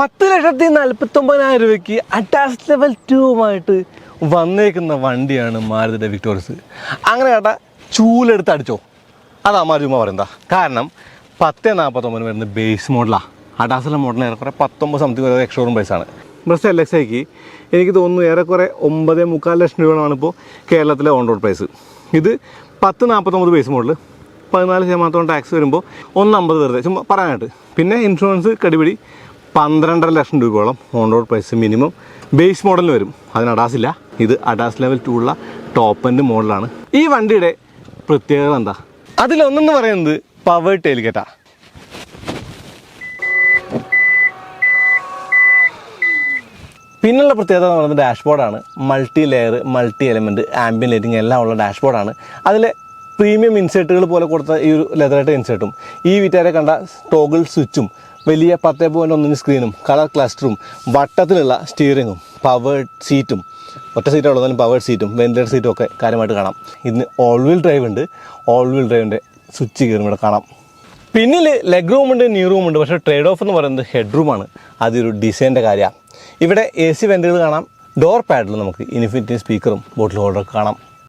പത്ത് ലക്ഷത്തി നാൽപ്പത്തൊമ്പതിനായിരം രൂപയ്ക്ക് അറ്റാച്ച് ലെവൽ ടൂവുമായിട്ട് വന്നേക്കുന്ന വണ്ടിയാണ് മാരുതിയുടെ വിക്ടോറിയസ് അങ്ങനെ കേട്ടാ ചൂലെടുത്ത് അടിച്ചോ. അതാ മാരുതിമ പറയുന്നതാ. കാരണം പത്ത് നാൽപ്പത്തൊമ്പതിന് വരുന്ന ബേസ് മോഡലാണ് അഡാസിലെ മോഡലിന് ഏറെക്കുറെ പത്തൊമ്പത് സംതിങ് വരെ എക്സ്ഷോറും പ്രൈസാണ് ബ്രസ് എൽ എക്സ് ഐക്ക് എനിക്ക് തോന്നുന്നു ഏറെക്കുറെ ഒമ്പത് മുക്കാൽ ലക്ഷം രൂപയാണ് ഇപ്പോൾ കേരളത്തിലെ ഓൺ റോഡ് പ്രൈസ് ഇത് പത്ത് നാൽപ്പത്തൊമ്പത് ബേസ് മോഡൽ പതിനാല് ശതമാനത്തോളം ടാക്സ് വരുമ്പോൾ ഒന്ന് അമ്പത് വെറുതെ. ചുമ്മാ പറയാനായിട്ട്. പിന്നെ ഇൻഷുറൻസ് കടിപിടി പന്ത്രണ്ടര ലക്ഷം രൂപയോളം on road price minimum base മോഡലിന് വരും. അതിന് അഡാസില്ല ഇത് അഡാസ് ലെവൽ ടു ഉള്ള ടോപ്പ് എൻഡ് മോഡലാണ് ഈ വണ്ടിയുടെ പ്രത്യേകത എന്താ? അതിലൊന്നെന്ന് പറയുന്നത് പവർ ടേലിക്കറ്റാ പിന്നുള്ള പ്രത്യേകത എന്ന് പറയുന്നത് ഡാഷ്ബോർഡാണ് multi layer multi element ambient lighting എല്ലാം ഉള്ള ഡാഷ്ബോർഡാണ് അതിൽ പ്രീമിയം ഇൻസേർട്ടുകൾ പോലെ കൊടുത്ത ഈ ഒരു ലെതറായിട്ട് ഇൻസേർട്ടും ഈ വിറ്റാരെ കണ്ട ടോഗിൾ സ്വിച്ചും വലിയ പത്ത് പോയിന്റ് ഒന്നിന് സ്ക്രീനും കളർ ക്ലസ്റ്ററും വട്ടത്തിലുള്ള സ്റ്റിയറിങ്ങും പവർ സീറ്റും ഒറ്റ സീറ്റാണ് ഉള്ളതാലും പവർ സീറ്റും വെന്റിലേറ്റർ സീറ്റും ഒക്കെ കാര്യമായിട്ട് കാണാം. ഇതിന് ഓൾ വീൽ ഡ്രൈവ് ഉണ്ട് ഓൾ വീൽ ഡ്രൈവിന്റെ സ്വിച്ച് കയറും ഇവിടെ കാണാം. പിന്നിൽ ലെഗ് റൂമുണ്ട് ഉണ്ട് നീ റൂം ഉണ്ട് പക്ഷേ ട്രേഡ് ഓഫ് എന്ന് പറയുന്നത് ഹെഡ് റൂമാണ് അതൊരു ഡിസൈന്റെ കാര്യമാണ്. ഇവിടെ എ സി വെന്റുകൾ കാണാം ഡോർ പാഡിൽ നമുക്ക് ഇൻഫിനിറ്റി സ്പീക്കറും ബോട്ടിൽ ഹോൾഡറൊക്കെ കാണാം.